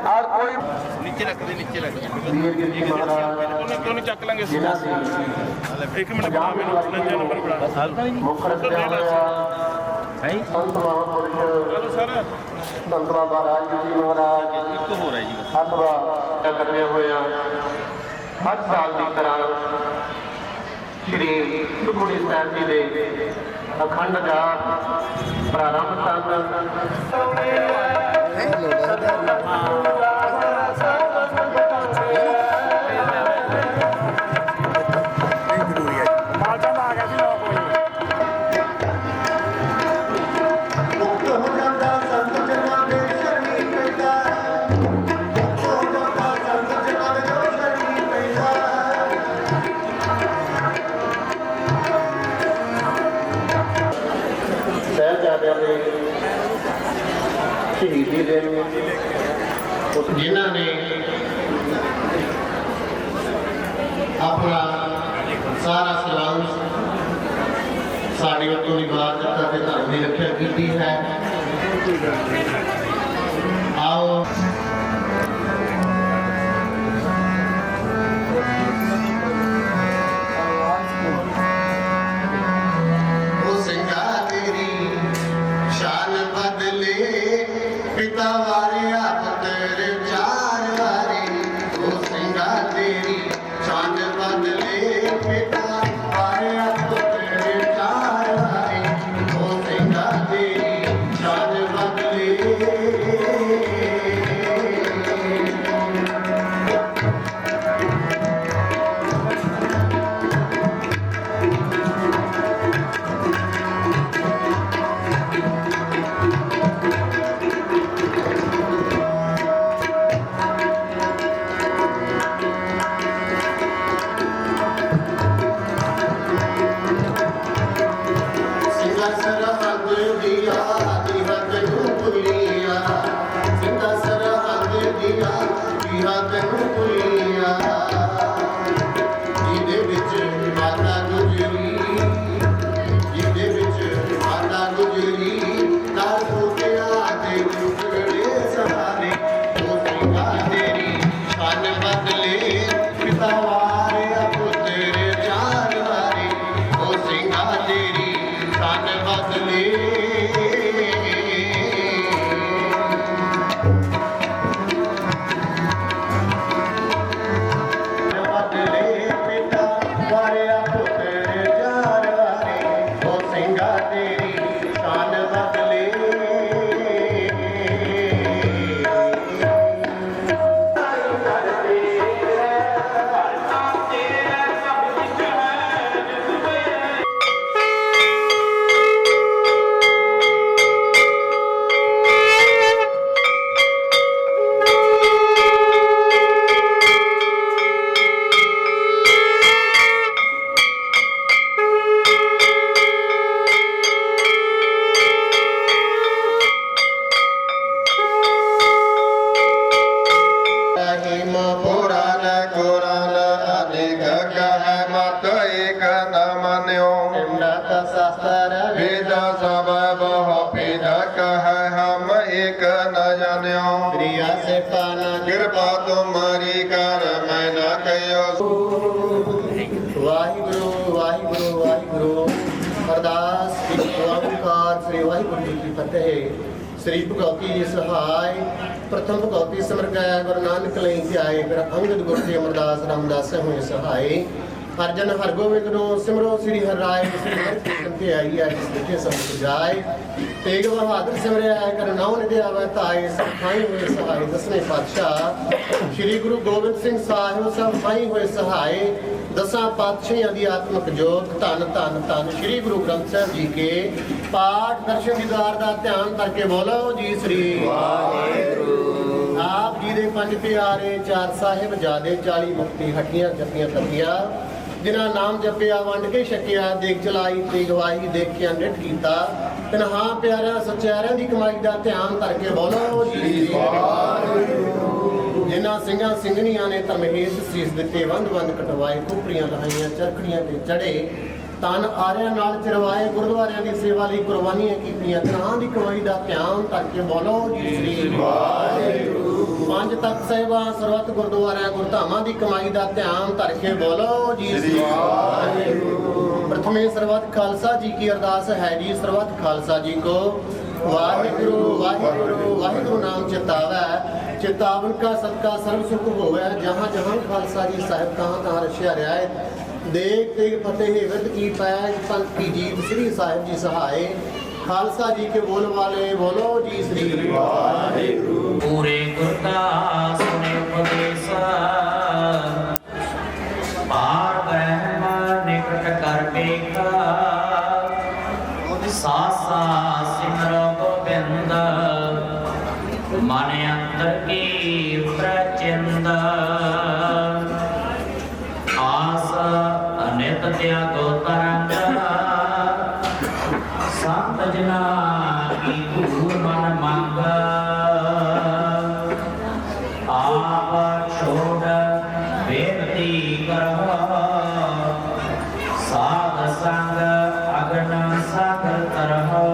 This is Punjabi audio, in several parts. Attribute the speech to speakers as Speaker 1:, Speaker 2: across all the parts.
Speaker 1: ਘਰ ਬਣਿਆ ਹੋਇਆ ਹੈ ਔਰ ਕੋਈ
Speaker 2: ਨੀਚੇ ਰੱਖ ਦੇ ਨੀਚੇ ਰੱਖ ਦੇ।
Speaker 1: ਵੀਰ ਜੀ ਮਹਾਰਾਜ
Speaker 2: ਕਿਉਂ ਨਹੀਂ ਚੱਕ ਲਾਂਗੇ
Speaker 1: ਜਿਨ੍ਹਾਂ ਦੀ
Speaker 2: ਇੱਕ ਮਿੰਟ ਬਣਾ ਮੈਨੂੰ ਨੰਜਾ ਨੰਬਰ ਬਣਾ
Speaker 1: ਮੁੱਖ ਹੋਇਆ
Speaker 2: ਹੈ?
Speaker 1: ਸੰਤ ਮਹਾਂਪੁਰਸ਼
Speaker 2: ਚਲੋ ਸਰ।
Speaker 1: ਸੰਤ ਬਾਬਾ ਰਾਜ ਜੀ ਮਹਾਰਾਜ।
Speaker 2: ਇੱਕ ਹੋਰ ਹੈ ਜੀ
Speaker 1: ਅਥਵਾ ਕਰਨੇ ਹੋਏ ਆ। ਹਰ ਸਾਲ ਦੀ ਤਰ੍ਹਾਂ ਸ਼੍ਰੀ ਸੁਖਮਨੀ ਸਾਹਿਬ ਜੀ ਦੇ ਅਖੰਡ ਜਾਪ ਪ੍ਰਾਰੰਭ ਤਨ ਜਿਨ੍ਹਾਂ ਨੇ ਆਪਣਾ ਸਾਰਾ ਸਲਾਮ ਸਾਡੇ ਉੱਤੋਂ ਨਿਭਾ ਦਿੱਤਾ ਤੇ ਧਰਮ ਦੀ ਰੱਖਿਆ ਕੀਤੀ ਹੈ। ਆਓ। ਵਾਹਿਗੁਰੂ ਵਾਹਿਗੁਰੂ ਵਾਹਿਗੁਰੂ। ਅਰਦਾਸ ਇੱਕ ਓੰਕਾਰ ਸ੍ਰੀ ਵਾਹਿਗੁਰੂ ਜੀ ਕੀ ਫਤਿਹ। ਸ੍ਰੀ ਭਗਵਤੀ ਜੀ ਸਹਾਇ, ਪ੍ਰਥਮ ਭਗਵਤੀ ਸਿਮਰ ਗਏ ਗੁਰੂ ਨਾਨਕ ਲਈ ਧਿਆਏ, ਫਿਰ ਅੰਗਦ ਗੁਰ ਤੇ ਅਮਰਦਾਸ ਰਾਮਦਾਸ ਹੋਏ ਸਹਾਇ। ਅਰਜਨ ਹਰਗੋਬਿੰਦ ਨੂੰ ਸਿਮਰੋ ਸ੍ਰੀ ਹਰਿ ਰਾਏ, ਸ੍ਰੀ ਹਰਿ ਕ੍ਰਿਸ਼ਨ ਆਈ ਹੈ, ਜਿਸ ਵਿਖੇ ਸਭ ਜਾਏ। ਤੇਗ ਬਹਾਦਰ ਸਿਮਰਿਆ ਹੈ ਕਰ ਨਾਉ ਸਖਾਈ ਹੋਏ ਸਹਾਇ ਦਸਵੇਂ ਪਾਤਸ਼ਾਹ। ਸ੍ਰੀ ਗੁਰੂ ਗੋਬਿੰਦ ਸਿੰਘ ਸਾਹਿਬ ਸਭ ਹੋਏ ਸਹਾਇ ਦਸਾਂ ਪਾਤਸ਼ਾਹਾਂ ਦੀ ਆਤਮਿਕ ਜੋਤ, ਧੰਨ ਧੰਨ ਧੰਨ ਸ੍ਰੀ ਗੁਰੂ ਗ੍ਰੰਥ ਸਾਹਿਬ ਜੀ ਕੇ। ਪਾਠ ਦਰਸ਼ਨ ਦੀਦਾਰ ਦਾ ਧਿਆਨ ਕਰਕੇ ਬੋਲੋ ਜੀ ਸ੍ਰੀ ਵਾਹਿਗੁਰੂ। ਆਪ ਜੀ ਦੇ ਪੰਜ ਪਿਆਰੇ ਚਾਰ ਸਾਹਿਬ, ਜਾਦੇ 40 ਮੁਕਤੀ ਹਟੀਆਂ, ਜੱਪੀਆਂ ਤੱਕੀਆਂ ਜਿਨ੍ਹਾਂ ਨਾਮ ਜਪਿਆ, ਵੰਡ ਕੇ ਛਕਿਆ, ਦੇਖ ਚਲਾਈ ਤੇ ਗਵਾਹੀ ਦੇਖਿਆ ਨਿਟ ਕੀਤਾ। ਤਨਹਾ ਪਿਆਰਿਆਂ ਸੱਚਿਆਰਿਆਂ ਦੀ ਕਮਾਈ ਦਾ ਧਿਆਨ ਕਰਕੇ ਬੋਲੋ, ਜੀ ਜਿਨ੍ਹਾਂ ਸਿੰਘਾਂ ਸਿੰਘਣੀਆਂ ਨੇ ਧਰਮਹੇਤ ਸੀਸ ਦਿੱਤੇ ਵੰਦ ਵੰਦ ਕਟਵਾਏ ਕੁਪਰੀਆਂ ਲਹਾਈਆਂ, ਚਰਖੜੀਆਂ ਤੇ ਚੜੇ। ਤਨ ਆਰਿਆਂ ਨਾਲ ਚਰਵਾਏ, ਗੁਰਦੁਆਰਿਆਂ ਦੀ ਸੇਵਾ ਲਈ ਕੁਰਬਾਨੀਆਂ ਕੀਤੀਆਂ। ਤਨਹਾਂ ਦੀ ਕਮਾਈ ਦਾ ਧਿਆਨ ਧਰ ਕੇ ਬੋਲੋ, ਜੀ ਵਾਹਿਗੁਰੂ। ਪੰਜ ਤਖਤ ਸਾਹਿਬਾਂ ਸਰਬੱਤ ਗੁਰਦੁਆਰਿਆਂ ਗੁਰਧਾਮਾਂ ਦੀ ਕਮਾਈ ਦਾ ਧਿਆਨ ਧਰ ਕੇ ਬੋਲੋ ਜੀ ਸ੍ਰੀ ਵਾਹਿਗੁਰੂ। ਪ੍ਰਥਮੇ ਸਰਬੱਤ ਖਾਲਸਾ ਜੀ ਕੀ ਅਰਦਾਸ ਹੈ ਜੀ ਸਰਬੱਤ ਖਾਲਸਾ ਜੀ ਕੋ ਵਾਹਿਗੁਰੂ ਵਾਹਿਗੁਰੂ ਵਾਹਿਗੁਰੂ ਨਾਮ ਚਿਤਾਵੈ। ਚਿਤਾਵਨ ਕਾ ਸਦਕਾ ਸਰਬ ਸੁਖ ਹੋਵੇ ਜਹਾਂ ਜਹਾਂ ਖਾਲਸਾ ਜੀ ਸਾਹਿਬ ਤਹਾਂ ਤਹਾਂ ਰਸ਼ਿਆ ਰਿਆਇ ਦੇਖ ਤੇ ਫਤਿਹ ਵਿਦ ਕੀ ਪੈਜ ਪੰਥ ਕੀ ਜੀਤ ਸ੍ਰੀ ਸਾਹਿਬ ਜੀ ਸਹਾਏ। ਖਾਲਸਾ ਜੀ ਕੇ ਬੋਲ ਵਾਲੇ, ਬੋਲੋ ਜੀ ਸ੍ਰੀ ਵਾਹਿਗੁਰੂ।
Speaker 3: ਪੂਰੇ ਗੁਰਦਾਸ ਨੇ ਉਪਦੇਸਾ। ਪਾਰ ਬ੍ਰਹਮ ਨਿਕਟ ਕਰ ਟੇਕਾ ਸਾਸਾ ਸਿਮਰੋ ਗੋਬਿੰਦ। ਮਨ ਅੰਦਰ ਕੀ ਪ੍ਰਚੰਦ। ਆਸ ਅਨਿਤ ਤਿਆਗੋ ਤਰੰਗ Hare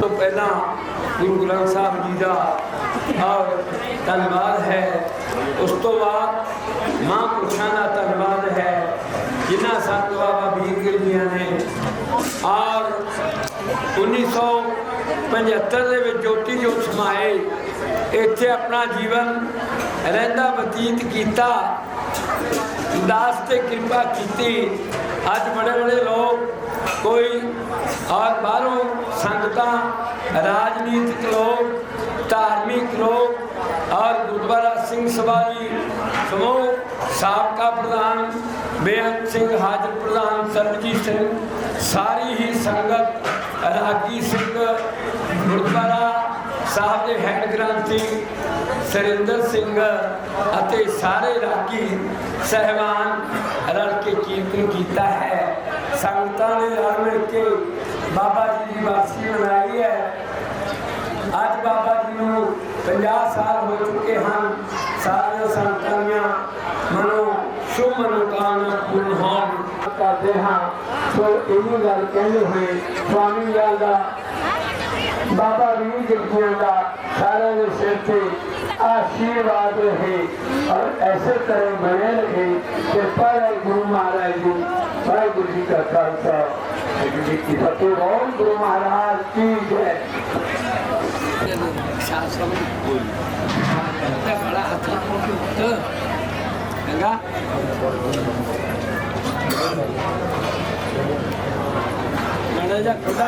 Speaker 4: ਤੋਂ ਪਹਿਲਾਂ ਗੁਰੂ ਗ੍ਰੰਥ ਸਾਹਿਬ ਜੀ ਦਾ ਔਰ ਧੰਨਵਾਦ ਹੈ। ਉਸ ਤੋਂ ਬਾਅਦ ਮਹਾਂਪੁਰਸ਼ਾਂ ਦਾ ਧੰਨਵਾਦ ਹੈ, ਜਿਨ੍ਹਾਂ ਸੰਤ ਬਾਬਾ ਵੀਰ ਗਿਲ ਜੀਆਂ ਨੇ ਔਰ 1975 ਦੇ ਵਿੱਚ ਜੋਤੀ ਜੋਤ ਸਮਾਏ। ਇੱਥੇ ਆਪਣਾ ਜੀਵਨ ਰਹਿੰਦਾ ਬਤੀਤ ਕੀਤਾ। ਦਾਸ ਤੇ ਕਿਰਪਾ ਕੀਤੀ। ਅੱਜ ਬੜੇ ਬੜੇ ਲੋਕ ਕੋਈ ਔਰ ਬਾਹਰੋਂ ਸੰਗਤਾਂ, ਰਾਜਨੀਤਿਕ ਲੋਕ, ਧਾਰਮਿਕ ਲੋਕ ਔਰ ਗੁਰਦੁਆਰਾ ਸਿੰਘ ਸਭਾ ਜੀ ਸਮੂਹ, ਸਾਬਕਾ ਪ੍ਰਧਾਨ, ਬੇਅੰਤ ਸਿੰਘ, ਹਾਜ਼ਰ ਪ੍ਰਧਾਨ ਸਰਬਜੀਤ ਸਿੰਘ, ਸਾਰੀ ਹੀ ਸੰਗਤ, ਰਾਗੀ ਸਿੰਘ, ਗੁਰਦੁਆਰਾ ਸਾਹਿਬ ਦੇ ਹੈਡ ਗ੍ਰੰਥੀ ਸਰਿੰਦਰ ਸਿੰਘ ਅਤੇ ਸਾਰੇ ਰਾਗੀ ਸਹਿਬਾਨ ਰਲ ਕੇ ਕੀਰਤਨ ਕੀਤਾ ਹੈ। ਸੰਗਤਾਂ ਨੇ ਰਲ ਮਿਲ ਕੇ ਬਾਬਾ ਜੀ ਦੀ ਵਾਰਸੀ ਮਨਾਈ ਹੈ। ਅੱਜ ਬਾਬਾ ਜੀ ਨੂੰ 50 ਸਾਲ ਹੋ ਚੁੱਕੇ ਹਨ। ਸਾਰੀਆਂ ਸੰਗਤਾਂ ਦੀਆਂ ਮਨੋ ਸ਼ੁਭ ਮਨੋਕਾਮਨਾ ਪੂਰਨ ਹੋਣ ਕਰਦੇ ਹਾਂ। ਸੋ ਇਹ ਗੱਲ ਕਹਿੰਦੇ ਹੋਏ ਸਵਾਮੀ ਜੀ ਦਾ, ਬਾਬਾ ਵੀਰ ਜਗਜੀਆਂ ਦਾ, ਸਾਰਿਆਂ ਦੇ ਸਿਰ ਤੇ आशीर्वाद रहे और ऐसे तरह बने रहे कि पर गुरु महाराज जी पर गुरु जी का खालसा जी की फतेह ओम गुरु महाराज की जय खुदा